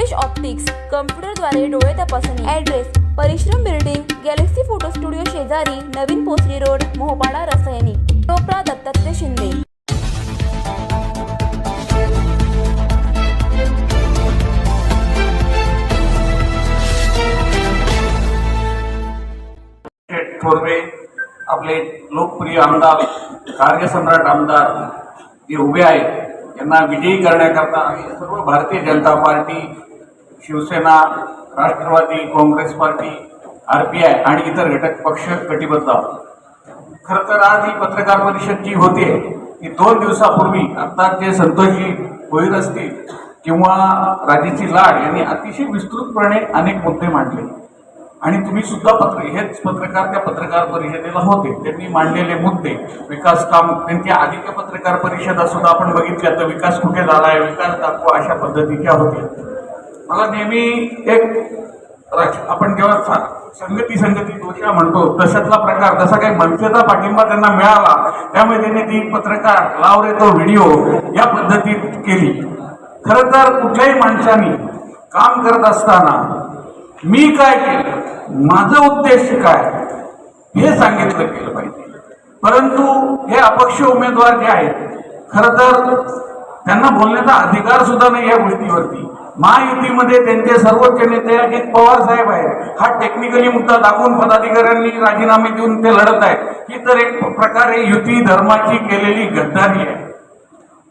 Riteish optics कम्प्युटरद्वारे डोळे तपासणी. Address परिश्रम बिल्डिंग गॅलेक्सी फोटो स्टुडिओ शेजारी नवीन पोसरी रोड मोहपाडा रसायनी. टोपरा दत्तात्रय शिंदे. थोरवे आपले लोकप्रिय आमदार कार्यसम्राट आमदार जे उभे आहेत यांना विजयी करण्याकरता सर्व Bharatiya Janata party Shivsena Rashtrawadi Congress party R P I आणि इतर घटक पक्ष कटिबद्ध आहोत. खरं तर आज ही पत्रकार परिषद जी होते ती दोन दिवसापूर्वी आता जे संतोषजी भोईर असतील किंवा राजेची लाड यांनी अतिशय विस्तृतपणे अनेक मुद्दे मांडले. आणि तुम्ही सुद्धा पत्र हेच पत्रकार त्या पत्रकार परिषदेला होते. त्यांनी मांडलेले मुद्दे विकास काम त्यांच्या आधीच्या पत्रकार परिषदा सुद्धा आपण बघितल्या तर विकास कुठे झाला आहे विकास दाखवा अशा पद्धतीच्या होत्या. मला नेहमी एक राज- आपण जेव्हा संगती संगती दोषा म्हणतो तशातला प्रकार जसा काही मनसेचा पाठिंबा त्यांना मिळाला त्यामुळे त्यांनी ती पत्रकार लाव रे तो व्हिडिओ या पद्धतीत केली. खरं तर कुठल्याही माणसाने काम करत असताना मी काय केलं? माझं उद्देश काय? हे सांगितलं गेलं पाहिजे. परंतु हे अपक्ष उमेदवार जे आहेत खरं तर त्यांना बोलण्याचा अधिकार सुद्धा नाही या गोष्टीवरती. महायुतीमध्ये त्यांचे सर्वोच्च नेते अजित पवार साहेब आहेत. हा टेक्निकली मुद्दा दाखवून पदाधिकाऱ्यांनी राजीनामे देऊन ते लढत आहेत. ही तर एक प्रकारे युती धर्माची केलेली गद्दारी आहे.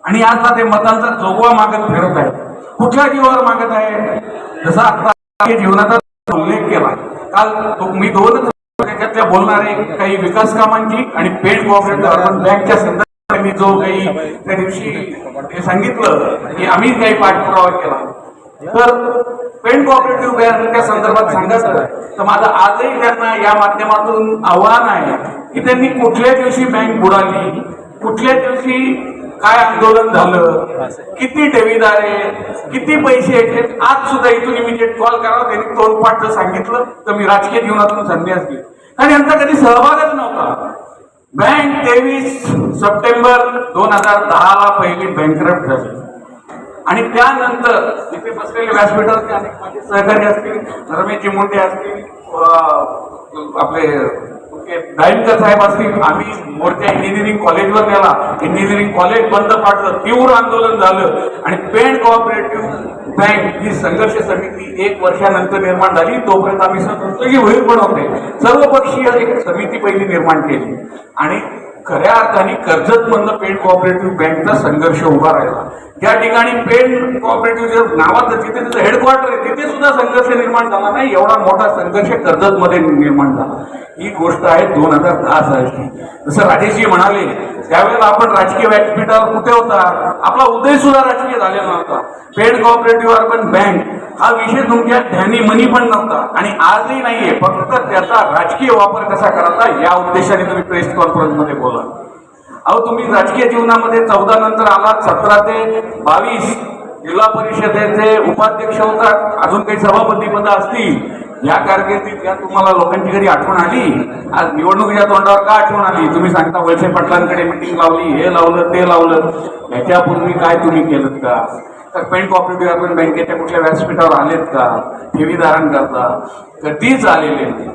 आणि आता ते मतांचा जोगवा मागत फिरत आहेत. कुठल्या जीवावर मागत आहे? जसा आता जीवनाचा उल्लेख केला. काल मी दोनच त्याच्यातल्या बोलणारे काही विकास कामांची आणि पेड कॉपरेटिव्ह अर्बन बँकच्या संदर्भात मी जो काही त्या दिवशी सांगितलं की आम्ही काही पाठपुरावा केला. तर पेंट कॉपरेटिव्ह बँकच्या संदर्भात सांगायचं तर माझं आजही त्यांना या माध्यमातून आव्हान आहे की त्यांनी कुठल्या दिवशी बँक बुडाली कुठल्या दिवशी काय आंदोलन झालं किती ठेवीदार आहे किती पैसे आहेत आज सुद्धा इथून इमिजिएट कॉल करा त्यांनी तोंडपाठ सांगितलं तर मी राजकीय जीवनातून संन्यास घेईल आणि यांचा कधी सहभागच नव्हता. बँक तेवीस सप्टेंबर दोन हजार दहाला पहिली बँकरप्ट झाली. आणि त्यानंतर इथे बसलेले व्यासपीठावरचे अनेक माझे सहकारी असतील रमेशजी मुंडे असतील आपले दाईमकर साहेब असतील आम्ही मोर्चा इंजिनिअरिंग कॉलेजवर गेला इंजिनिअरिंग कॉलेज बंद पाडलं तीव्र आंदोलन झालं. आणि पेंट कोऑपरेटिव्ह बँक ही संघर्ष समिती एक वर्षानंतर निर्माण झाली. तोपर्यंत आम्ही संतोषी होईल पण होते. सर्वपक्षीय एक समिती पहिली निर्माण केली. आणि खऱ्या अर्थाने कर्जत मधनं पेड कोऑपरेटिव्ह बँकचा संघर्ष उभा राहिला. या ठिकाणी पेड कॉपरेटिव्ह जे नावाचं जिथे त्याचं हेडक्वार्टर आहे तिथे सुद्धा संघर्ष निर्माण झाला नाही एवढा मोठा संघर्ष कर्जतमध्ये निर्माण झाला. ही गोष्ट आहे दोन हजार दहा सालची. जसं राजेशजी म्हणाले त्यावेळेला आपण राजकीय व्यासपीठावर कुठे होता? आपला उदय सुद्धा राजकीय झालेला नव्हता. पेड कोऑपरेटिव्ह अर्बन बँक हा विषय तुमच्या ध्यानी मनी पण नव्हता. आणि आजही नाहीये फक्त त्याचा राजकीय वापर कसा करायचा या उद्देशाने तुम्ही प्रेस कॉन्फरन्समध्ये बोला. अहो तुम्ही राजकीय जीवनामध्ये चौदा नंतर आलात सतरा ते बावीस जिल्हा परिषदेचे उपाध्यक्ष होतात अजून काही सभापती पद असतील. या कारकिर्दीत या तुम्हाला लोकांची कधी आठवण आली? आज निवडणुकीच्या तोंडावर का आठवण आली? तुम्ही सांगता वळसे पाटलांकडे मिटिंग लावली हे लावलं ते लावलं. याच्यापूर्वी काय तुम्ही केलं का? तर पेंट कॉपरेटिव्ह अर्बन बँकेच्या कुठल्या व्यासपीठावर आलेत का? ठेवीदारांकरता. कधीच आलेले नाही.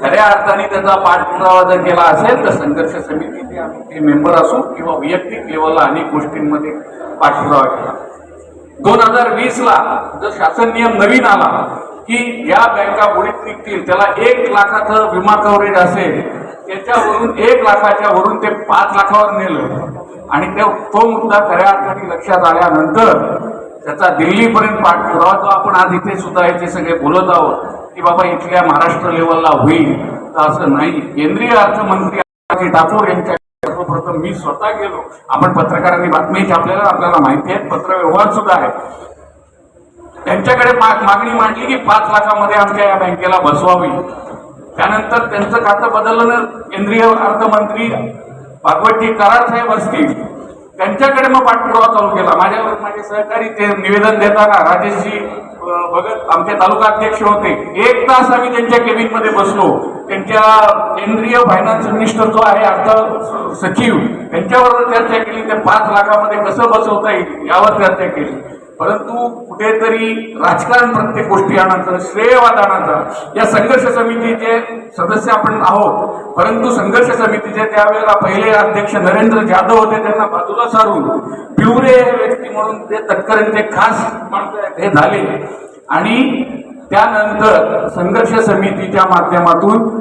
खऱ्या अर्थाने त्याचा पाठपुरावा जर केला असेल तर संघर्ष समितीचे आम्ही मेंबर असू किंवा वैयक्तिक लेवलला अनेक गोष्टींमध्ये पाठपुरावा केला. दोन हजार वीसला जर शासन नियम नवीन आला की ज्या बँका बुडीत निघतील त्याला एक लाखाचं विमा कव्हरेज असेल त्याच्यावरून एक लाखाच्या वरून ते पाच लाखावर नेलं. आणि त्या तो मुद्दा खऱ्या अर्थाने लक्षात आल्यानंतर त्याचा दिल्लीपर्यंत पाठपुरावा जो आपण आज इथे सुद्धा याचे सगळे बोलत आहोत बाबा इथल्या महाराष्ट्र लेवलला होईल तर असं नाही. केंद्रीय अर्थमंत्री अजित ठाकूर यांच्या सर्वप्रथम मी स्वतः गेलो. आपण पत्रकारांनी बातमी छापलेल्या आपल्याला माहिती आहे. पत्रव्यवहार सुद्धा आहे. त्यांच्याकडे मागणी मांडली की पाच लाखामध्ये आमच्या या बँकेला बसवावी. त्यानंतर त्यांचं खातं बदललं. केंद्रीय अर्थमंत्री भागवतजी कराड साहेब असतील. त्यांच्याकडे मग पाठपुरावा चालू केला. माझ्यावर माझे सहकारी ते निवेदन देताना राजेशजी भगत आमचे तालुका अध्यक्ष होते. एक तास आम्ही त्यांच्या केबिनमध्ये बसलो. त्यांच्या केंद्रीय फायनान्स मिनिस्टर जो आहे अर्थ सचिव त्यांच्यावर चर्चा केली. ते पाच लाखामध्ये कसं बसवता येईल यावर चर्चा केली. परंतु कुठेतरी राजकारण प्रत्येक गोष्टी आणायचं श्रेयवाद आणायचं या संघर्ष समितीचे सदस्य आपण आहोत. परंतु संघर्ष समितीचे त्यावेळेला पहिले अध्यक्ष नरेंद्र जाधव होते त्यांना बाजूला सारून पिवरे व्यक्ती म्हणून ते तटकऱ्यांचे खास माणसं हे झाले. आणि त्यानंतर संघर्ष समितीच्या माध्यमातून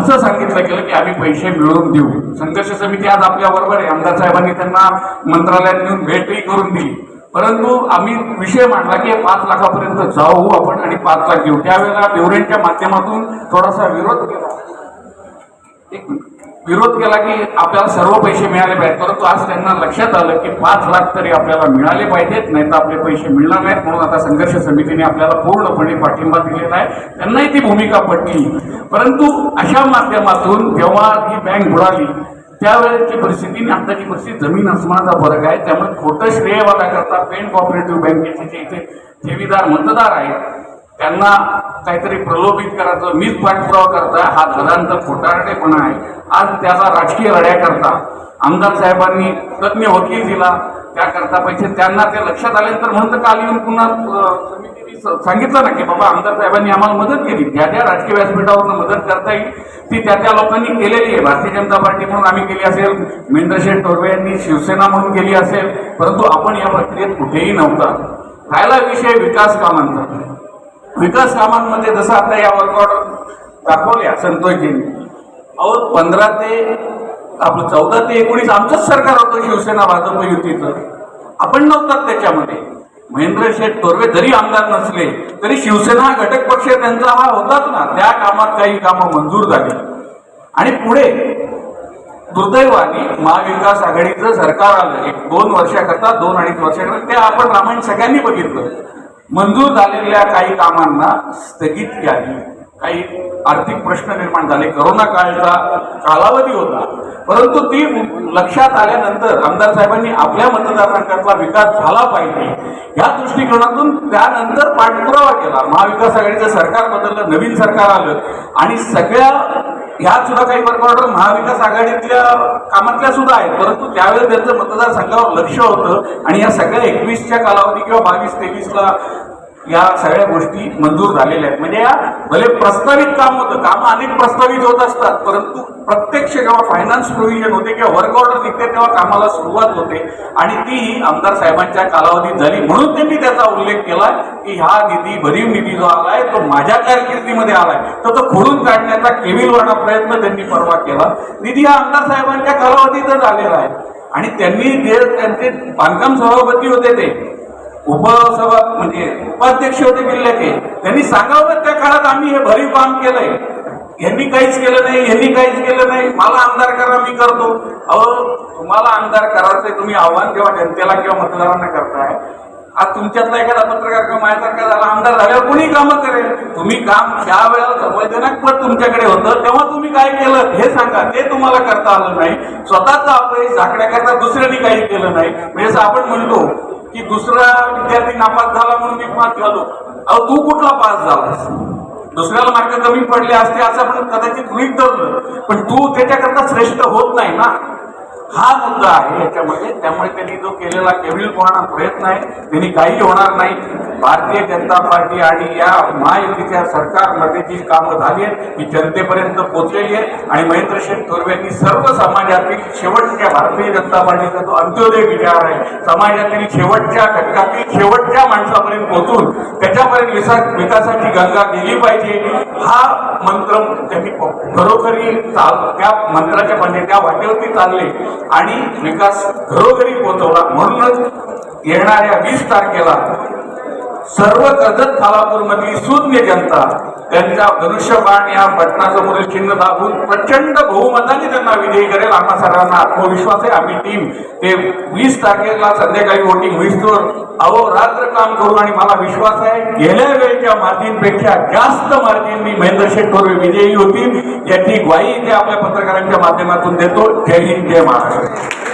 असं सांगितलं गेलं की आम्ही पैसे मिळवून देऊ. संघर्ष समिती आज आपल्या बरोबर आहे. आमदार साहेबांनी त्यांना मंत्रालयात नेऊन भेटही करून दिली. परंतु आम्ही विषय मांडला की पाच लाखापर्यंत जाऊ आपण आणि पाच लाख घेऊ त्यावेळेला बेवरेंच्या माध्यमातून थोडासा विरोध केला. एक विरोध केला की आपल्याला सर्व पैसे मिळाले पाहिजेत परंतु आज त्यांना लक्षात आलं की पाच लाख तरी आपल्याला मिळाले पाहिजेत नाही तर आपले पैसे मिळणार नाहीत म्हणून आता संघर्ष समितीने आपल्याला पूर्णपणे पाठिंबा दिलेला आहे. त्यांनाही ती भूमिका पटली. परंतु अशा माध्यमातून जेव्हा ही बँक बुडाली त्यावेळेची परिस्थिती आणि आताची परिस्थिती जमीन आसमानाचा फरक आहे. त्यामुळे खोटं श्रेय करता पेन कॉपरेटिव्ह बँकेचे जे इथे ठेवीदार मतदार आहेत त्यांना काहीतरी प्रलोभित करायचं मीच पाठपुरावा करता हा दलांत खोटारडेपणा आहे. आज त्याचा राजकीय लढ्या करता आमदार साहेबांनी तज्ज्ञ वकील दिला त्याकरता पैसे त्यांना ते लक्षात आल्यानंतर म्हणतं काल येऊन पुन्हा समितीने सांगितलं ना की बाबा आमदार साहेबांनी आम्हाला मदत केली. ज्या ज्या राजकीय व्यासपीठावरनं मदत करता येईल ती त्या त्या लोकांनी केलेली आहे. भारतीय जनता पार्टी म्हणून आम्ही केली असेल महेंद्रशेठ टोरवे यांनी शिवसेना म्हणून केली असेल परंतु आपण या प्रक्रियेत कुठेही नव्हता. राहिला विषय विकास कामांचा. विकास कामांमध्ये जसं आता या वर्क ऑर्डर दाखवल्या संतोषजींनी अहो पंधरा ते आपलं चौदा ते एकोणीस आमचंच सरकार होतं शिवसेना भाजप युतीचं. आपण नव्हतात त्याच्यामध्ये. महेंद्र शेठ तोरवे जरी आमदार नसले तरी शिवसेना हा घटक पक्ष त्यांचा हा होताच ना. त्या कामात काही कामं मंजूर झाली. आणि पुढे दुर्दैवाने महाविकास आघाडीचं सरकार आलं. एक दोन वर्षाकरता दोन अडीच वर्षाकरता ते आपण रामायण सगळ्यांनी बघितलं. मंजूर झालेल्या काही कामांना स्थगिती आली काही आर्थिक प्रश्न निर्माण झाले. करोना काळचा कालावधी होता. परंतु ती लक्षात आल्यानंतर आमदार साहेबांनी आपल्या मतदारसंघातला विकास झाला पाहिजे. या दृष्टिकोनातून त्यानंतर पाठपुरावा केला. महाविकास आघाडीचं सरकार बदललं नवीन सरकार आलं आणि सगळ्या ह्या सुद्धा काही वर्क ऑर्डर महाविकास आघाडीतल्या कामातल्या सुद्धा आहेत. परंतु त्यावेळेस त्यांचं मतदारसंघावर लक्ष होतं. आणि या सगळ्या एकवीसच्या कालावधी किंवा बावीस तेवीसला या सगळ्या गोष्टी मंजूर झालेल्या आहेत. म्हणजे या भले प्रस्तावित काम होतं कामं अनेक प्रस्तावित होत असतात परंतु प्रत्यक्ष जेव्हा फायनान्स प्रोव्हिजन होते किंवा वर्क ऑर्डर निघते तेव्हा कामाला सुरुवात होते. आणि तीही आमदार साहेबांच्या कालावधीत झाली म्हणून त्यांनी त्याचा उल्लेख केला की हा निधी भरीव निधी जो आलाय तो माझ्या कारकिर्दीमध्ये आलाय. तर तो खोडून काढण्याचा केविलवाणा प्रयत्न त्यांनी परवा केला. निधी हा आमदार साहेबांच्या कालावधीतच आलेला आहे. आणि त्यांनी जे त्यांचे बांधकाम सभापती होते ते उपसभा म्हणजे उपाध्यक्ष होते जिल्ह्याचे त्यांनी सांगावं त्या काळात आम्ही हे भरीव काम केलंय. यांनी काहीच केलं नाही यांनी काहीच केलं नाही. मला आमदार करा मी करतो. अहो तुम्हाला आमदार करायचंय तुम्ही आव्हान किंवा जनतेला किंवा मतदारांना करताय. आज तुमच्यातला एखादा पत्रकार किंवा माझ्यासारखा झाला आमदार झाल्यावर कोणी कामं करेल. तुम्ही काम त्या वेळेला संवेदनक पद तुमच्याकडे होतं तेव्हा तुम्ही काय केलं हे सांगा. ते तुम्हाला करता आलं नाही. स्वतःच अपयश झाकण्याकरता दुसऱ्यांनी काही केलं नाही. म्हणजे असं आपण म्हणतो की दुसरा विद्यार्थी नापास झाला म्हणून मी पास झालो. अहो तू कुठला पास झालास? दुसऱ्याला मार्क कमी पडले असते असं आपण कदाचित गृहित धरलं. पण तू त्याच्याकरता श्रेष्ठ होत नाही ना. हा मुद्दा आहे याच्यामध्ये. त्यामुळे त्यांनी जो केलेला केविलपणा प्रयत्न आहे त्यांनी काही होणार नाही. भारतीय जनता पार्टी आणि या महायुतीच्या सरकारमध्ये जी कामं झाली आहेत ती जनतेपर्यंत पोचलेली आहेत. आणि महेंद्र शेठ यांनी सर्व समाजातील शेवटच्या भारतीय जनता पार्टीचा जो अंत्योदय विचार आहे समाजातील शेवटच्या घटकातील शेवटच्या माणसापर्यंत पोहोचून त्याच्यापर्यंत विसा विकासाची गंगा गेली पाहिजे. हा मंत्र त्यांनी खरोखरी चाल त्या मंत्राच्या म्हणजे त्या वाटेवरती चालले. आणि विकास घरोघरी पोहोचवला. म्हणूनच येणाऱ्या वीस तारखेला सर्व कर्जत खालापूर मधली शून्य जनता त्यांच्या धनुष्यबाण या पटनासमोरील चिन्ह दाबून प्रचंड बहुमताने त्यांना विजयी करेल. आम्हा सर्वांना आत्मविश्वास आहे. आम्ही टीम ते वीस तारखेला संध्याकाळी वोटिंग होईस्तोवर अहोरात्र काम करू आणि मला विश्वास आहे गेल्या वेळेच्या मार्जिनपेक्षा जास्त मार्जिननी महेंद्र शेठ थोरवे विजयी होतील. याची ग्वाही इथे आपल्या पत्रकारांच्या माध्यमातून देतो. जय हिंद जय महाराष्ट्र.